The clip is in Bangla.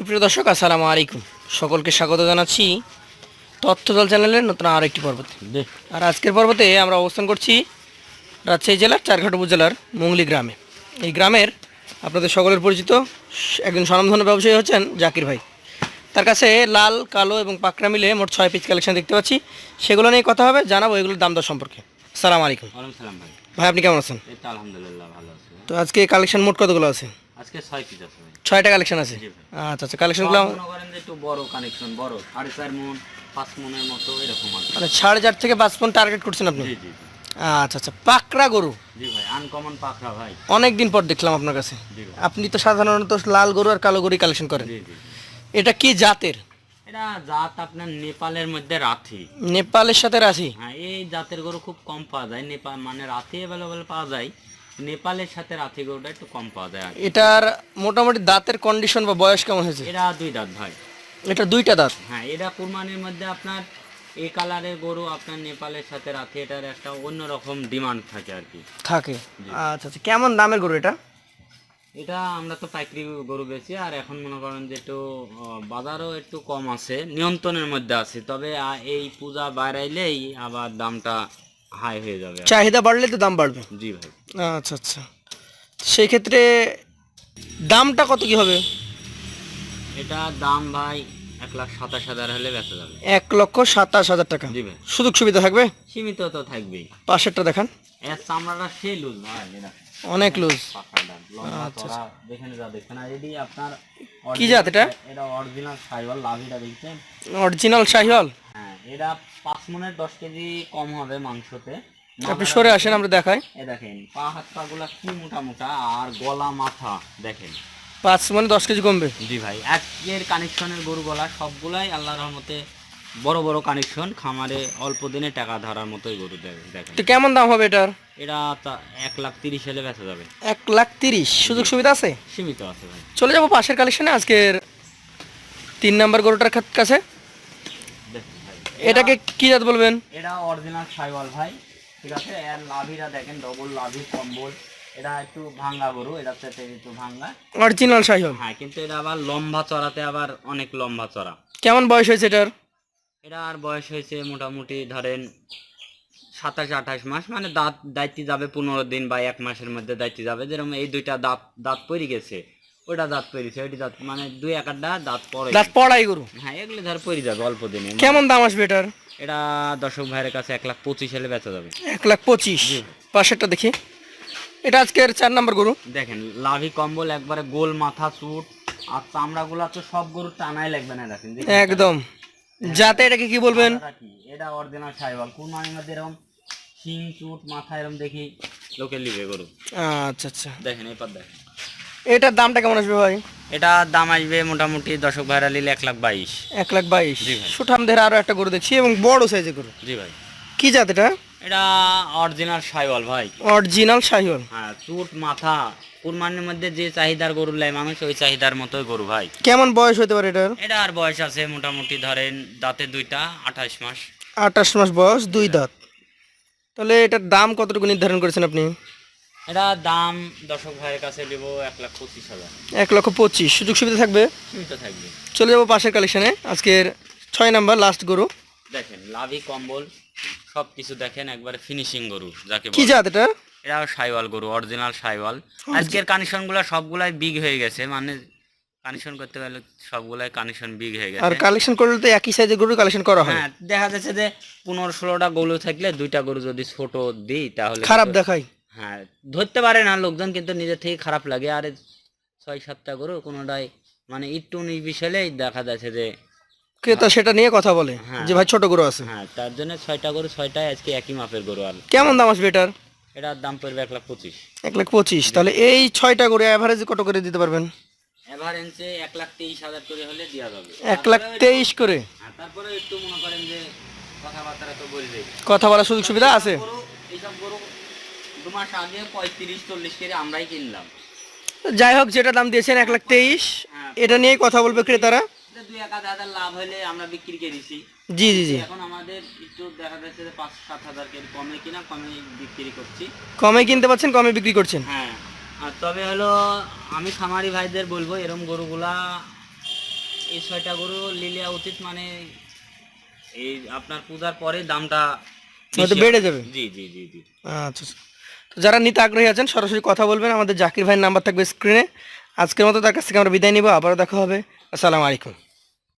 সুপ্রিয় দর্শক আসসালামু আলাইকুম। সকলকে স্বাগত জানাচ্ছি তথ্যদল চ্যানেলের নতুন আর একটি পর্বতে। আর আজকের পর্বতে আমরা অবস্থান করছি রাজশাহী জেলার চারঘাট উপজেলার মুংলি গ্রামে। এই গ্রামের আপনাদের সকলের পরিচিত একজন স্বনামধন্য ব্যবসায়ী হচ্ছেন জাকির ভাই। তার কাছে লাল কালো এবং পাকড়া মিলে মোট ছয় পিস কালেকশন দেখতে পাচ্ছি। সেগুলো নিয়ে কথা হবে জানাব এগুলোর দাম দর সম্পর্কে। সালাম আলাইকুম। সালাম ভাই। ভাই আপনি কেমন আছেন? এই তো আলহামদুলিল্লাহ ভালো আছে। তো আজকে কালেকশন মোট কতগুলো আছে? আজকে ছয় পিস আছে ভাই। কালেকশন আছে? আচ্ছা আচ্ছা কালেকশনগুলো মনে করেন যে একটু বড় কানেকশন বড়। সাড়ে চার মন পাঁচ মনের মতো এরকম আছে মানে থেকে পাঁচ পয়েন্ট টার্গেট করছেন আপনি? জি জি। আচ্ছা আচ্ছা পাকড়া গরু। জি ভাই আনকমন পাখরা ভাই। অনেক দিন পর দেখলাম আপনার কাছে। আপনি তো সাধারণত লাল গরু আর কালো গরু কালেকশন করেন। জি জি। এটা কি জাতের? এটা জাত আপনার নেপালের মধ্যে রাথি নেপালের সাথে রাশি হ্যাঁ এই জাতের গরু খুব কম পাওয়া যায়। নেপাল মানে রাথি অ্যাভেলেবেল পাওয়া যায়। নেপালের সাথে রাথি গরুটা একটু কম পাওয়া যায় এটার মোটামুটি দাঁতের কন্ডিশন বা বয়স কেমন হয়েছে? এরা দুই দাঁত ভাই। এটা দুইটা দাঁত? হ্যাঁ এটা কুরবানির মধ্যে আপনার এই কালারের গরু আপনার নেপালের সাথে রাথি এটার একটা অন্যরকম ডিমান্ড থাকে আর কি। থাকে। আচ্ছা আচ্ছা। কেমন দামের গরু এটা? এটা আমরা তো পাইকারি গরু বেচি আর এখন মনে করেন যে একটু বাজারও একটু কম আছে নিয়ন্ত্রণের মধ্যে আছে। তবে এই পূজা বাড়াইলেই আবার দামটা হাই হয়ে যাবে। চাহিদা বাড়লে তো দাম বাড়বে। জি ভাই। আচ্ছা আচ্ছা। সেই ক্ষেত্রে দামটা কত কি হবে? এটা দাম ভাই এক লাখ সাতাশ হাজার হলে বেচা যাবে। এক লক্ষ সাতাশ হাজার টাকা। জি ভাই। সুযোগ সুবিধা থাকবে? সীমিত তো থাকবেই। পাশেরটা দেখান। এর চামড়াটা সেই লুজ ভাই অনেক লুজ পাখাটা লম্বা দেখেন যা দেখেন। আর এটি আপনার আচ্ছা, কি জাত এটা? এটা অরিজিনাল সাইওয়াল লাভিটা দেখছেন? অরিজিনাল শাহিওয়াল? হ্যাঁ এটা পাঁচ মনের দশ কেজি কম হবে মাংসতে। আপনি সরে আসেন আমরা দেখাই। এ দেখেন পা হাত পা গুলা কি মোটা মোটা আর গলা মাথা দেখেন। পাঁচ মানে দশ কেজি কমবে। জি ভাই আজকের কানেকশনের গরু গলা সবগুলাই আল্লাহ রহমতে বড় বড় কানেকশন খামারে অল্প দিনে টাকা ধরার মতোই গরু দেখেন তো কেমন দাম হবে এটার? এটা এক লাখ তিরিশ হলে বেচা যাবে। এক লাখ তিরিশ সুযোগ সুবিধা আছে? সীমিত আছে ভাই। চলে যাব পাশের কালেকশনে আজকের তিন নাম্বার গরুটার কাছে। এটাকে কি জাত বলবেন? এটা অরিজিনাল সাইওয়াল ভাই ঠিক আছে? এর লাভিটা দেখেন ডবল লাভি কম্বল। এটা একটু ভাঙ্গা গরু এটা চেটে একটু ভাঙ্গা। অরিজিনাল শাহিওয়াল হ্যাঁ কিন্তু এটা আবার লম্বা চড়াতে আবার অনেক লম্বা চড়া। কেমন বয়স হয়েছে এটার? এটা আর বয়স হয়েছে মোটামুটি ধরেন সাতাশ আঠাশ মাস মানে দাঁত দায়িত্বে যাবে পনেরো দিন বা এক মাসের মধ্যে দায়িত্বে যাবে। যেরকম এই দুইটা দাঁত দাঁত পড়ে গেছে ওটা দাঁত পড়েছে ওইটি দাঁত মানে দুই এক আধটা দাঁত পড়ে দাঁত পড়াই গরু? হ্যাঁ এগুলো ধর পড়ে যাবে অল্প দিনে। কেমন দাম আসবে এটার? এটা দর্শক ভাইয়ের কাছে এক লাখ পঁচিশ হলে বেচা যাবে। এক লাখ পঁচিশ। পাশেরটা দেখি। এটা আজকের চার নম্বর গরু। দেখেন লাভি কম্বল একবারে গোল মাথা চুট আর চামড়াগুলো তো সব গরু টানাই লাগবে না দেখেন। একদম। যাতে এটাকে কি বলবেন? এটা অরিজিনাল সাইবাল। কোন মধ্যে এরকম শিং চুট মাথা এরকম দেখি লোকে লিবে গরু। আচ্ছা আচ্ছা। দেখেন এরপর দেখেন। এটার দামটা কেমন আসবে ভাই? এটা দাম আসবে মোটামুটি দশক ভাইরা নিলে এক লাখ বাইশ। এক লাখ বাইশ। সুঠাম ধরে আরও একটা গরু দেখছি এবং বড় সাইজের গরু। জি ভাই। কি জাত এটা? এটা অরিজিনাল সাইওয়াল ভাই। অরিজিনাল শাহিওয়াল হ্যাঁ চুট মাথা কুরবানির মধ্যে যে চাহিদার গরু লাই মানুষ ওই চাহিদার মতোই গরু ভাই। কেমন বয়স হতে পারে এটার? এটা আর বয়স আছে মোটামুটি ধরেন দাঁতে দুইটা আঠাশ মাস। আঠাশ মাস বয়স দুই দাঁত। তাহলে এটার দাম কতটুকু নির্ধারণ করেছেন আপনি? এটা দাম দর্শক ভাইয়ের কাছে দেবো এক লাখ পঁচিশ হাজার। এক লক্ষ পঁচিশ। সুযোগ সুবিধা থাকবে? সীমিত থাকবে। চলে যাব পাশের কালেকশনে আজকের ছয় নাম্বার লাস্ট গরু। দেখেন লাভি কম্বল। সব কিছু দেখেন একবারে ফিনিশিং গরু যাকে কি জাত এটা? এটাও সাইওয়াল গরু অরিজিনাল সাইওয়াল। আজকের কানেকশনগুলো সবগুলাই বিগ হয়ে গেছে মানে কানেকশন করতে গেলে সবগুলাই কানেকশন বিগ হয়ে গেছে। আর কালেকশন করলে তো একই সাইজের গরু কালেকশন করা হয়। হ্যাঁ দেখা যাচ্ছে যে পনেরো ষোলোটা গরু থাকলে দুইটা গরু যদি ছোট দিই তাহলে খারাপ দেখাই হ্যাঁ ধরতে পারে না লোকজন কিন্তু নিজের থেকে খারাপ লাগে। আর ছয় সাতটা গরু কোনোটাই মানে একটু নির্বিশালেই দেখা যাচ্ছে যে ক্রেতা সেটা নিয়ে কথা বলে হ্যাঁ। যে ভাই ছোট গরু আছে। হ্যাঁ তার জন্য ছয়টা গরু ছয়টাই আজকে একই মাপের গরু আর। কেমন দাম আসবে এটার? এটার দাম পড়বে এক লাখ পঁচিশ। এক লাখ পঁচিশ। তাহলে এই ছয়টা গরু অ্যাভারেজ কত করে দিতে পারবেন? এভারেন্সে এক লাখ তেইশ হাজার করে হলে দেওয়া যাবে। এক লাখ তেইশ করে? হ্যাঁ, তারপরে একটু মনে করেন যে কথাবার্তা তো বলবে কথা বলার সুযোগ সুবিধা আছে? গরু এইসব গরু দু মাস আগে পঁয়ত্রিশ চল্লিশ কেজি আমরাই কিনলাম। যাই হোক যেটা দাম দিয়েছেন এক লাখ তেইশ হ্যাঁ। এটা নিয়েই কথা বলবে ক্রেতারা। লাভ হলে আমরা বিক্রি করেছি জি জি জি। এখন আমাদের একটু দেখা যাচ্ছে যে পাঁচ সাত হাজার কমে কিনা কমে বিক্রি করছি। কমে কিনতে পারছেন কমে বিক্রি করছেন? হ্যাঁ। আর তবে হলো আমি খামারি ভাইদের বলব এরম গরুগুলা এই ছয়টা গরু লিলিয়া উচিত মানে এই আপনার পূজার পরে দামটা হয়তো বেড়ে যাবে। জি জি জি জি। আচ্ছা আচ্ছা। তো যারা নিতে আগ্রহী আছেন সরাসরি কথা বলবেন আমাদের জাকির ভাইয়ের নাম্বার থাকবে স্ক্রিনে আজকের মতো তার কাছ থেকে আমরা বিদায় নিব আবারও দেখা হবে। আসসালামু আলাইকুম।